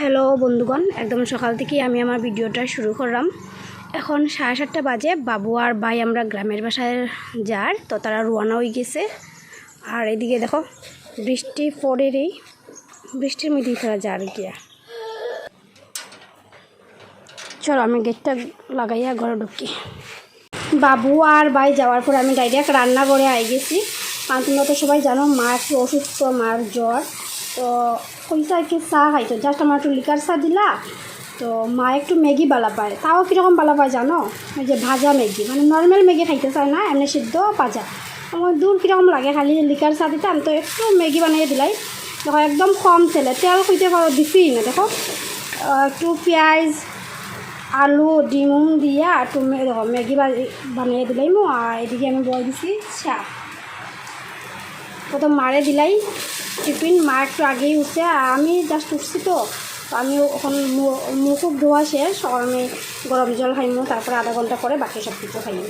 Hello বন্ধুগণ, একদম সকাল থেকেই আমি আমার ভিডিওটা শুরু করলাম। এখন সাড়ে সাতটা বাজে, বাবু আর ভাই আমরা গ্রামের বাসায় যার, তো তারা রোয়ানা হয়ে গেছে। আর এদিকে দেখো, বৃষ্টি পড়েরই, বৃষ্টির মধ্যেই তারা যার গিয়া। চলো আমি গেটটা লাগাইয়া ঘরে ঢুকি। বাবু আর ভাই যাওয়ার পর আমি ডাইরেক্ট রান্না করে আই গেছি। কারণ তোমরা তো সবাই জানো মা একটু অসুস্থ, মার জ্বর, তো পয়সা কি চা খাইতো জাস্ট আমার একটু লিকার চা দিলা, তো মা একটু ম্যাগি বালা পায়। তাও কীরকম বালা পায় জানো? ওই যে ভাজা ম্যাগি মানে নর্মাল ম্যাগি খাইতে চায় না, এমনি সিদ্ধ ভাজা। আমার দূর কীরকম লাগে খালি লিকার চা দিতাম তো একটু ম্যাগি বানিয়ে দিলাই। দেখো, একদম কম তেলে, তেল খুঁজতে পারো দিছি না, দেখো। একটু পেঁয়াজ, আলু, ডিম দিয়া একটু দেখো, ম্যাগি বানিয়ে দিলাই মো, আর এদিকে আমি বয় দিছি চা। প্রথম মারে দিলাই। টিফিন মা একটু আগেই আর আমি জাস্ট উঠছি তো। আমি ওখান মুখ ধোয়া শেষ আমি গরম জল খাইমু, তারপরে আধা ঘণ্টা পরে বাকি সব কিছু খাইমু।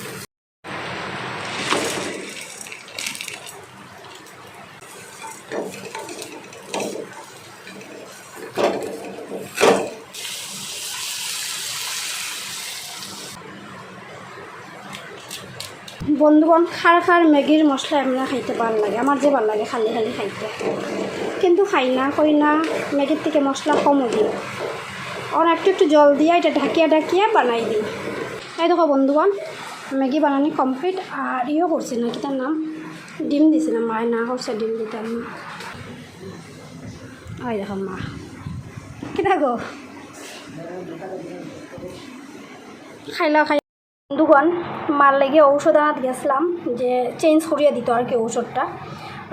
বন্ধুগণ খার খার ম্যাগির মশলা এমনি খাইতে ভালো লাগে। আমার যে ভালো লাগে, খালি খালি খাইতে। কিন্তু খাই না, কই না ম্যাগির থেকে মশলা কমও দিই আর একটু একটু জল দিয়ে এটা ঢাকিয়া ঢাকিয়া বানাই দিই এই দেখো বন্ধুগণ ম্যাগি বানানি কমপ্লিট। আর ইও করছে না কি তার নাম? ডিম দিছে না, মায় না করছে ডিম দিতাম না ওই দেখো মা, কেটা গো? খাইলা খাই বন্ধুগণ, মার লেগে ঔষধ আনাত গেছিলাম যে চেঞ্জ করিয়ে দিত আর কি ঔষধটা।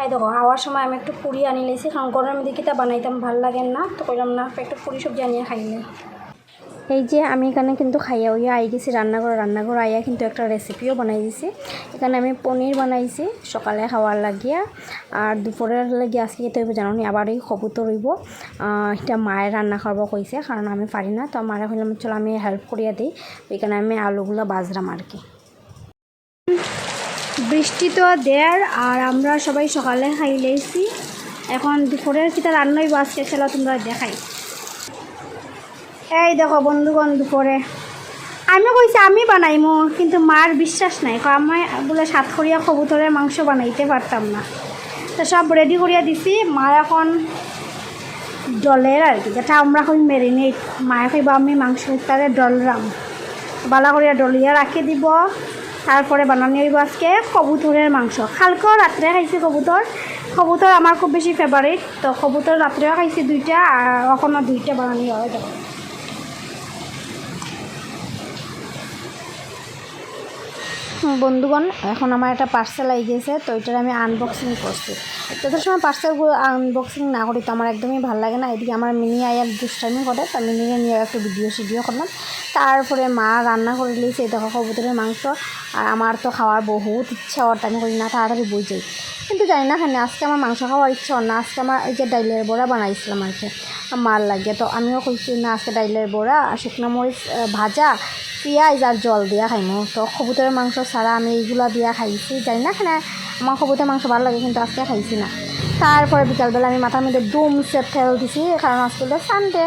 এই দেখো, আওয়ার সময় আমি একটু পুরি আনি লেছি। কারণ গরমের দিকে তা বানাইতাম, ভালো লাগেন না। তো কইলাম, না, একটু পুরি সবজি আনিয়ে খাইলে এই যে আমি এখানে কিন্তু খাইয়া হইয়া আই গেছি রান্নাঘর রান্নাঘর আইয়া কিন্তু একটা রেসিপিও বানাই দিছি। এখানে আমি পনির বানাইছি, সকালে খাওয়ার লাগিয়া। আর দুপুরের লাগিয়ে আজকে তো জানো নি আবার এই কবুতর রইব এটা মায়ের রান্না করব কইছে, কারণ আমি পারি না। তো মারে কইলাম, চলো আমি হেল্প করিয়া দিই। এখানে আমি আলুগুলো বাজরাম আর কি। বৃষ্টি তো দেয়ার আর আমরা সবাই সকালে খাই লেছি এখন দুপুরের কিতা রান্নাই বাজকে খেলা তোমরা দেখাই। এই দেখো বন্ধুগণ দুপুরে। আমি কইছি আমি বানাইমো, কিন্তু মার বিশ্বাস নাই। আমি বলে সাতখরিয়া কবুতরের মাংস বানাইতে পারতাম না। তো সব রেডি করিয়া দিছি। মা এখন ডলের আর কি, যেটা আমরা কই মেরিনেট মায়ে কইবা, আমি মাংস তারে ডলরাম বালা করিয়া ডলিয়া রাখি দিব। তারপরে বানানি হইব আজকে কবুতরের মাংস। কালকেও রাত্রে খাইছি কবুতর। কবুতর আমার খুব বেশি ফেভারিট তো কবুতর রাত্রেও খাইছি দুইটা, আর এখনও দুইটা বানানি হয়। বন্ধুগণ, এখন আমার একটা পার্সেল আই গেছে, তো এটার আমি আনবক্সিং করছি। যত সময় পার্সেলগুলো আনবক্সিং না করি, তো আমার একদমই ভালো লাগে না। এদিকে আমার মিনি আয়ার দুষ্টামি করে তো মিনিকে নিয়ে একটা ভিডিও সিডিও করলাম। তারপরে মা রান্না করে লিয়েছে দেখো কবুতরের মাংস। আর আমার তো খাওয়ার বহুত ইচ্ছা ওর আমি করি না, তাড়াতাড়ি বই কিন্তু জানি না খানি, আজকে আমার মাংস খাওয়ার ইচ্ছা না আজকে আমার এই যে ডাইলের বড়া বানাইছিলাম আর কি। মার লাগে। তো আমিও কইছি, না, আজকে ডাইলের বড়া আর শুকনো মরিচ ভাজা, পেঁয়াজ আর জল দিয়া খাইমো। তো কবুতরের মাংস ছাড়া আমি এইগুলা দিয়া খাইছি। যাই না খানা, আমার কবুতরের মাংস ভালো লাগে কিন্তু আজকে খাইছি না। তারপরে বিকালবেলা আমি মাথার মধ্যে দুমসে ফেল দিছি, কারণ আজকে সানডে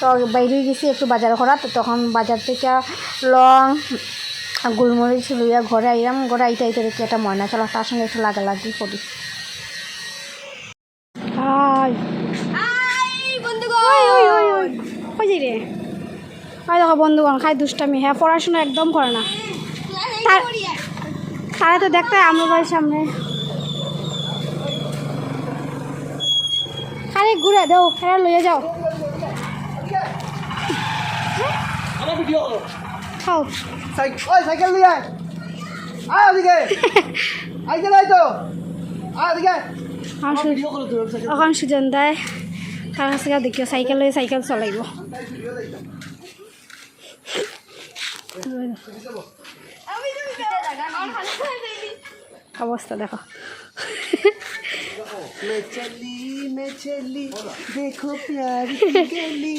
তো বাইরে গেছি একটু বাজার করা তো তখন বাজার থেকে লং গোলমরিচ লইয়া ঘরে আইলাম। ঘরে আইতে আইতে দেখি একটা ময়না চলা, তার সঙ্গে একটু লাগালাগি করি হাই ওই ওই ওই ওই রে ওই দেখো বন্ধুগণ খাই দুষ্টামি। হ্যাঁ পড়াশোনা একদম করে না। তার তো দেখতে হয় আমার বাড়ির সামনে। খালি ঘুরে দেও ফেরা লইয়া যাও। খাও। সাইকেল নিয়ে আয়। ওদিকে। নাই তো। আয় ওদিকে। এখন সুজন দায়। কাছে গিয়ে দেখিও সাইকেল লই সাইকেল চলাইব। অবস্থা দেখো।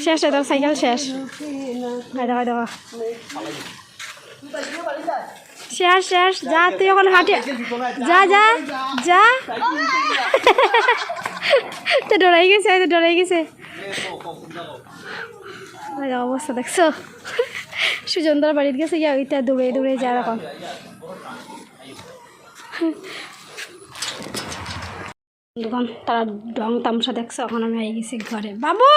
শেষ হয়ে সাইকেল শেষ। দেখো দেখো। শেষ শেষ যা তুই এখন হাঁটি। যা যা যা। তো ডরাই গেছে হয়তো ডরাই গেছে। অবস্থা দেখছ? সুজনদার বাড়িতে গেছে গিয়া ওইটা দৌড়ে দৌড়ে যায় এখন। দোকান তারা ডং তামসা দেখছ? এখন আমি আই গেছি ঘরে। বাবু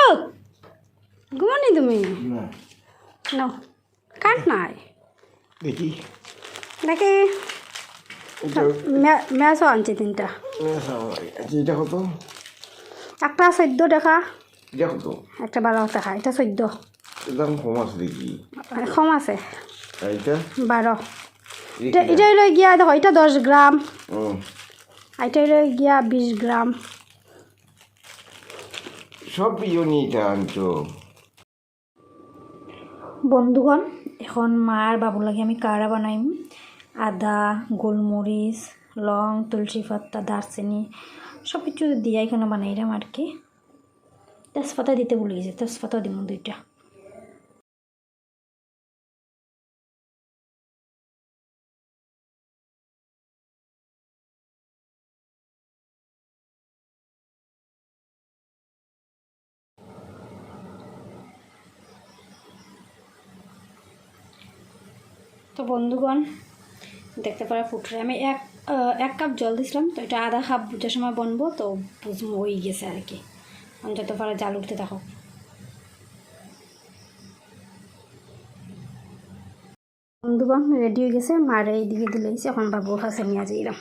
ঘুমানি তুমি? না। কাট নাই? দেখি। দেখি। এটা ম্যাচও আনছি তিনটা। কত? একটা চোদ্দ টাকা একটা বারো টাকা এটা চোদ্দ দাম কম আছে দেখি। কম আছে। আর বারো এটা হইল গিয়া দেখো এটা দশ গ্রাম এটা হইল গিয়া বিশ গ্রাম সব ইউনিটা আনছো বন্ধুগণ এখন মার বাবুর লাগে আমি কাড়া বানাইম। আদা গোলমরিচ লং, তুলসী পাতা, দারচিনি সব কিছু দিয়ে এখানে বানাইলাম আর কি। তেজপাতা দিতে ভুলে গেছি, তেজপাতা দিব দুইটা। তো বন্ধুগণ, দেখতে পারা ফুটরে আমি এক এক কাপ জল দিয়েছিলাম তো এটা আধা কাপ যে সময় বনবো, তো বুঝব হয়ে গেছে আর কি। যত পারে জাল উঠতে বন্ধু বান রেডি হয়ে গেছে, মার এইদিকে দিলে এখন বাবু কাছে নিয়ে যাইলাম